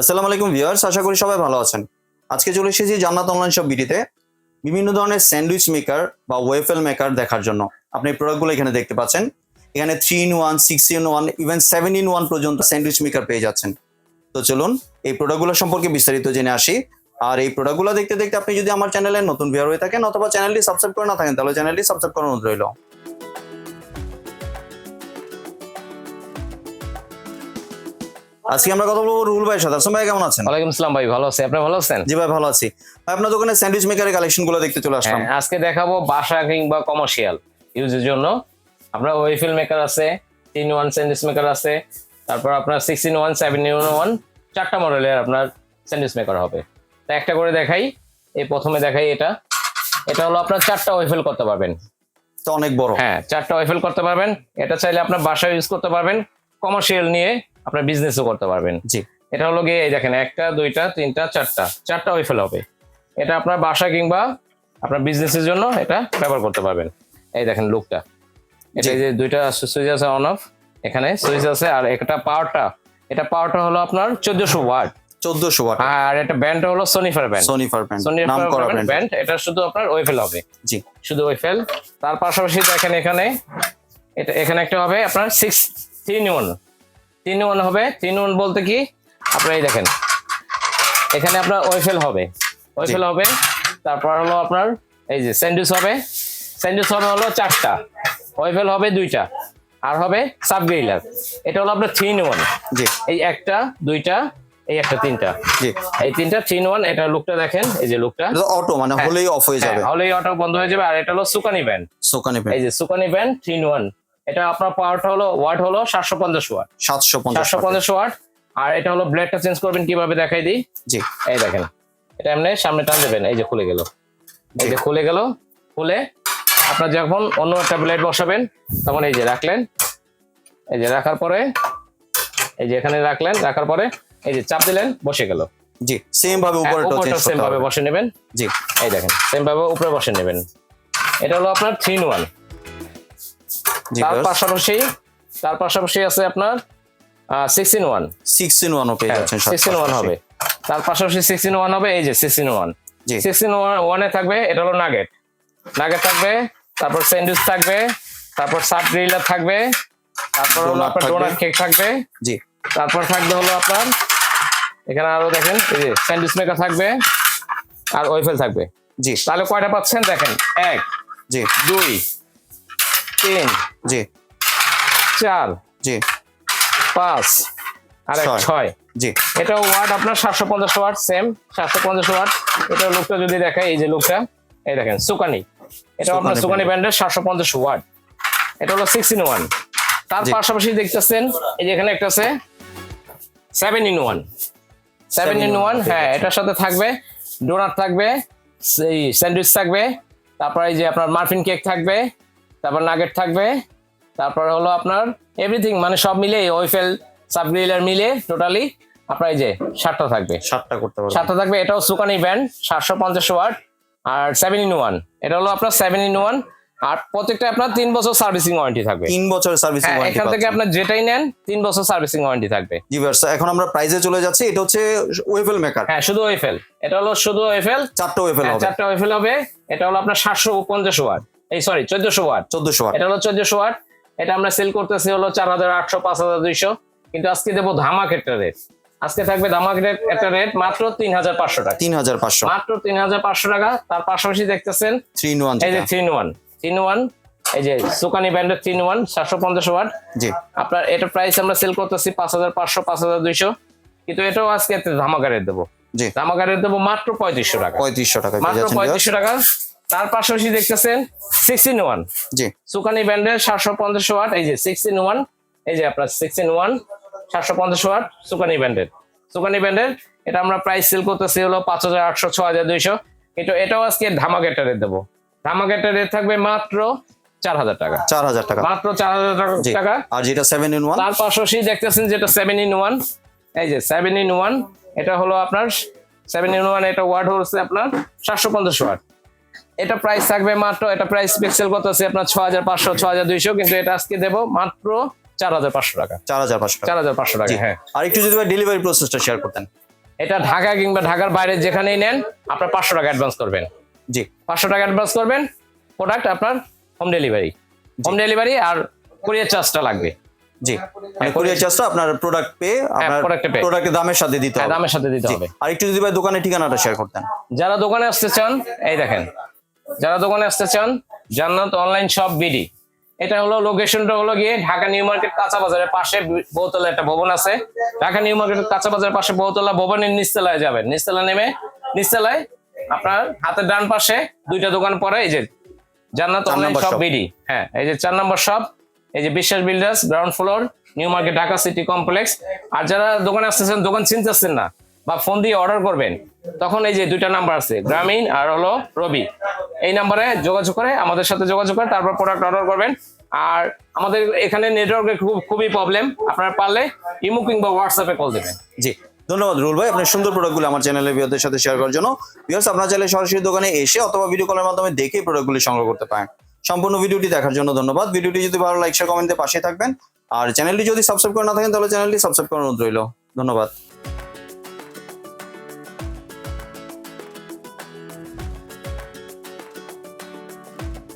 আসসালামু আলাইকুম ভিউয়ার্স, আশা করি সবাই ভালো আছেন। আজকে চলে এসেছি জান্নাত অনলাইন শপ বিডিতে বিভিন্ন ধরনের স্যান্ডউইচ মেকার বা ওয়েফেল মেকার দেখার জন্য। আপনি প্রোডাক্টগুলো এখানে দেখতে পাচ্ছেন। এখানে three in one six in one even seven in one পর্যন্ত স্যান্ডউইচ মেকার পেয়ে যাচ্ছেন। তো চলুন, এই প্রোডাক্টগুলো সম্পর্কে বিস্তারিত জেনে আসি। আর এই প্রোডাক্টগুলো দেখতে দেখতে আপনি যদি আমার চ্যানেলে নতুন ভিউয়ার হয়ে থাকেন অথবা চ্যানেলটি সাবস্ক্রাইব করে না থাকেন, তাহলে চ্যানেলটি সাবস্ক্রাইব অনুরোধ রইল। আজকে আমরা কথা বলব রুল ভাই সাথে। আসলাম ভাই কেমন আছেন? ওয়ালাইকুম আসসালাম ভাই ভালো আছি। আপনি ভালো আছেন? জি ভাই ভালো আছি। ভাই, আপনার দোকানে স্যান্ডউইচ মেকারের কালেকশনগুলো দেখতে চলে আসলাম। হ্যাঁ, আজকে দেখাবো বাসা কিংবা কমার্শিয়াল ইউজের জন্য। আপনার ওয়েফিল মেকার আছে তিন ওয়ান স্যান্ডউইচ মেকার আছে তারপর আপনার sixteen one seven in one চারটা মডেলের আপনার স্যান্ডউইচ মেকার হবে। তা একটা করে দেখাই এই প্রথমে দেখাই এটা। এটা হলো আপনার চারটা ওয়েফেল করতে পারবেন। তো অনেক বড়। হ্যাঁ চারটা ওয়েফেল করতে পারবেন। এটা চাইলে আপনার বাসায় ইউজ করতে পারবেন। কমার্শিয়াল নিয়ে আপনার বিজনেসও করতে পারবেন। জি। এটা হলো গিয়ে এই দেখেন একটা দুইটা তিনটা চারটা। চারটা ওয়েফেল হবে। এটা আপনার বাসা কিংবা আপনার বিজনেসের জন্য এটা ব্যবহার করতে পারবেন। এই দেখেন লুকটা এটা এই যে দুইটা সুইচ আছে অন অফ এখানে সুইচ আছে আর একটা পাওয়ারটা। এটা পাওয়ারটা হলো আপনার চোদ্দশো ওয়াট। চোদ্দশো ওয়াট। আর এটা ব্যান্ডটা হলো সোনিফার ব্যান্ড সোনিফার সোনিফার নাম করা ব্যান্ড এটা শুধু আপনার ওয়েফেল হবে। জি। শুধু ওয়েফেল তার পাশাপাশি দেখেন এখানে এটা এখানে একটা হবে আপনার সিক্স তিন ওয়ান তিন ওয়ান হবে। তিন ওয়ান বলতে কি? আপনার এই দেখেন। এখানে আপনার ওয়েফেল হবে। ওয়েফেল হবে। তারপর হলো আপনার এই যে স্যান্ডউইচ হবে। স্যান্ডউইচ হবে হলো চারটা। ওয়েফেল হবে দুইটা। আর হবে সাব গ্রিলার এটা হলো আপনার থ্রি ওয়ান। জি। এই একটা দুইটা এই একটা তিনটা। জি। এই তিনটা থ্রি ওয়ান এটা লুকটা দেখেন। এই যে লুকটা। অটো মানে হ্যাঁ। হলেই অফ হয়ে যাবে। হলেই অটো বন্ধ হয়ে যাবে। আর এটা হলো সুকানি ব্যান্ড। সোকানি এই যে সুকানি ব্যান্ড থ্রি ওয়ান। এটা আপনার পাওয়ারটা হলো ওয়াট হলো সাতশো পঞ্চাশ ওয়াট সাতশো সাতশো পঞ্চাশ ওয়াট আর এটা হলো ব্লেডটা চেঞ্জ করবেন কীভাবে দেখাই দিই? জি। এই দেখেন। এটা এমনি সামনে টান দেবেন এই যে খুলে গেল। এই যে খুলে গেল খুলে আপনার যখন অন্য একটা ব্লেড বসাবেন তখন এই যে রাখলেন। এই যে রাখার পরে এই যে এখানে রাখলেন রাখার পরে এই যে চাপ দিলেন বসে গেল। জি সেম ভাবে উপরটা চেঞ্জ সেম ভাবে বসে নেবেন। জি। এই দেখেন সেম ভাবে উপরে বসে নেবেন। এটা হলো আপনার থ্রি ওয়ান তার পাশাপাশি তার পাশাপাশি আছে আপনার সিক্সটিন ওয়ান সিক্স ইন ওয়ানও পেয়ে যাচ্ছেন সাথে সিক্সটিন ওয়ান হবে। তার পাশাপাশি সিক্সটিন ওয়ান হবে এই যে সিক্সটিন ওয়ান জি। সিক্সটিন ওয়ানে থাকবে এটা হলো নাগেট নাগেট থাকবে তারপর স্যান্ডউইচ থাকবে তারপর সাব গ্রিলার থাকবে তারপর হলো আপনার। ডোনাট কেক থাকবে। জি। তারপর থাকবে হলো আপনার এখানে আরও দেখেন এই যে স্যান্ডউইচ মেকার থাকবে আর ওয়েফেল থাকবে। জি। তাহলে কয়টা পাচ্ছেন? দেখেন এক জি। দুই তিন জি। চার জি। পাঁচ আর এক ছয়। জি। এটা ওয়াট আপনার সাতশো পঞ্চাশ ওয়াট সেম সাতশো পঞ্চাশ ওয়াট এটা লোকটা যদি দেখায় এই যে লোকটা এই দেখেন সুকানি। এটা আপনার সুকানি ব্র্যান্ডের সাতশো পঞ্চাশ ওয়াট এটা হলো সিক্স ইন ওয়ান তার পাশাপাশি দেখতেছেন এই যে এখানে একটা আছে seven in one seven in one হ্যাঁ এটার সাথে থাকবে ডোনাট থাকবে সেই স্যান্ডউইচ থাকবে তারপর এই যে আপনার মার্ফিন কেক থাকবে তারপর নাগেট থাকবে। তারপর হলো আপনার এভরিথিং মানে সব মিলে ওয়েফেল সাবগ্রিলার মিলে টোটালি আপনার এই যে সাতটা থাকবে। সাতটা করতে পারবেন। সাতটা থাকবে এটাও সুকানি ব্যান্ড সাতশো পঞ্চাশ ওয়াট আর সেভেন ইন ওয়ান এটা হলো আপনার সেভেন ইন ওয়ান আর প্রত্যেকটা আপনার তিন বছর সার্ভিসিং ওয়ারেন্টি থাকবে। তিন বছর সার্ভিসিং হ্যাঁ, ওয়ারেন্টি এখান থেকে আপনার যেটাই নেন তিন বছর সার্ভিসিং ওয়ারেন্টি থাকবে। জি ভার্স এখন আমরা প্রাইজে চলে যাচ্ছি এটা হচ্ছে ওয়েফেল মেকার হ্যাঁ শুধু ওয়েফেল এটা হলো শুধু ওয়েফেল চারটা ওয়েফেল হবে। চারটা ওয়েফেল হবে। এটা হলো আপনার সাতশো পঞ্চাশ ওয়াট। এই সরি চোদ্দশো ওয়াট। চোদ্দশো ওয়াট। এটা হলো চোদ্দশো ওয়াট। এটা আমরা সেল করতেছি হলো চার হাজার আটশো পাঁচ হাজার দুইশো। কিন্তু আজকে দেবো ধামাক একটা রেট আজকে থাকবে ধামাক রেট একটা রেট মাত্র তিন হাজার পাঁচশো টাকা। তিন হাজার পাঁচশো। মাত্র তিন হাজার পাঁচশো টাকা। তার পাশাপাশি দেখতেছেন থ্রি ওয়ান এই যে থ্রি ওয়ান থ্রি ওয়ান এই যে সুকানি ব্র্যান্ডের থ্রি ওয়ান সাতশো পঞ্চাশ ওয়াট। জি। আপনার এটা প্রাইস আমরা সেল করতেছি পাঁচ হাজার পাঁচশো পাঁচ হাজার দুইশো। কিন্তু এটাও আজকে একটা ধামাকা রেট দেবো। জি। ধামাকা রেট দেবো মাত্র পঁয়ত্রিশশো টাকা। পঁয়ত্রিশশো টাকা। মাত্র পঁয়ত্রিশশো টাকা। তার পাশাপাশি দেখতেছেন সিক্সটিন ওয়ান জি। সুকানি ব্র্যান্ডের সাতশো পঞ্চাশ ওয়াট এই যে সিক্সটিন ওয়ান এই যে আপনার সিক্সটিন ওয়ান সাতশো পঞ্চাশ ওয়াট সুকানি ব্র্যান্ডের সুকানি ব্র্যান্ডের এটা আমরা প্রাইস সেল করতেছি হলো পাঁচ হাজার আটশো ছ হাজার দুইশো। কিন্তু এটাও আজকে ধামাকেটা রেট দেবো। ধামাকেটা রেট থাকবে মাত্র চার হাজার টাকা। চার হাজার টাকা। মাত্র চার হাজার টাকা আর যেটা সেভেন ইন ওয়ান তার পাশাপাশি দেখতেছেন যেটা সেভেন ইন ওয়ান এই যে সেভেন ইন ওয়ান এটা হলো আপনার সেভেন ইন ওয়ান এটা ওয়াট হচ্ছে আপনার সাতশো পঞ্চাশ ওয়াট। এটা প্রাইস থাকবে মাত্র এটা প্রাইস পিক্সেল কত আছে? আপনার ছ হাজার পাঁচশো ছ হাজার দুইশো কিন্তু এটা আজকে দেবো মাত্র চার হাজার পাঁচশো টাকা। চার হাজার পাঁচশো টাকা। চার হাজার পাঁচশো টাকা হ্যাঁ। আর একটু যদি ডেলিভারি প্রসেসটা শেয়ার করতেন। এটা ঢাকা কিংবা ঢাকার বাইরে যেখানেই নেন আপনার পাঁচশো টাকা অ্যাডভান্স করবেন। জি। পাঁচশো টাকা অ্যাডভান্স করবেন প্রোডাক্ট আপনার হোম ডেলিভারি হোম ডেলিভারি আর কুরিয়ার চার্জটা লাগবে। জি। মানে কুরিয়ার চার্জটা আপনার প্রোডাক্ট পেয়ে আপনার প্রোডাক্টের দামের সাথে দিতে হ্যাঁ, হবে। দামের সাথে দিতে হবে। আর একটু যদি ভাই দোকানের ঠিকানাটা শেয়ার করতেন। যারা দোকানে আসতে চান এই দেখেন যারা দোকানে আসতে চান জান্নাত অনলাইন শপ বিডি এটা হলো লোকেশনটা হলো গিয়ে ঢাকা নিউ মার্কেট কাঁচা বাজারের পাশে বহুতলা একটা ভবন আছে। ঢাকা নিউ মার্কেট কাঁচা বাজারের পাশে বহুতলা ভবনের নিচতলায় যাবেন। নিচতলা নেমে নিচতলায় আপনার হাতের ডান পাশে দুইটা দোকান পরে এই যে জান্নাত অনলাইন শপ। বিডি হ্যাঁ এই যে চার নম্বর শপ এই যে Biswas builders ground floor new market Dhaka city complex আর যারা দোকানে আসতেছেন দোকান চিনতেছেন না বা ফোন দিয়ে অর্ডার করবেন তখন এই যে দুইটা নাম্বার আছে গ্রামীণ আর হলো রবি। এই নাম্বারে যোগাযোগ করে, আমাদের সাথে যোগাযোগ করে, তারপর প্রোডাক্ট অর্ডার করবেন। আর আমাদের এখানে নেটওয়ার্কের খুব, খুবই প্রবলেম আপনারা পারলে ইমো কিংবা হোয়াটসঅ্যাপে কল দেবেন। জি, ধন্যবাদ রুল ভাই। আপনার সুন্দর প্রোডাক্টগুলো আমার চ্যানেলের ভিউদের সাথে শেয়ার করার জন্য। ভিউয়ার্স আপনারা চাইলে সরাসরি দোকানে এসে অথবা ভিডিও কলের মাধ্যমে দেখে প্রোডাক্টগুলি সংগ্রহ করতে পারেন। সম্পূর্ণ ভিডিওটি দেখার জন্য ধন্যবাদ। ভিডিওটি যদি ভালো লাইক শেয়ার কমেন্টে পাশে থাকবেন। আর চ্যানেলটি যদি সাবস্ক্রাইব করে না থাকেন, তাহলে চ্যানেলটি সাবস্ক্রাইব অনুরোধ রইল। ধন্যবাদ।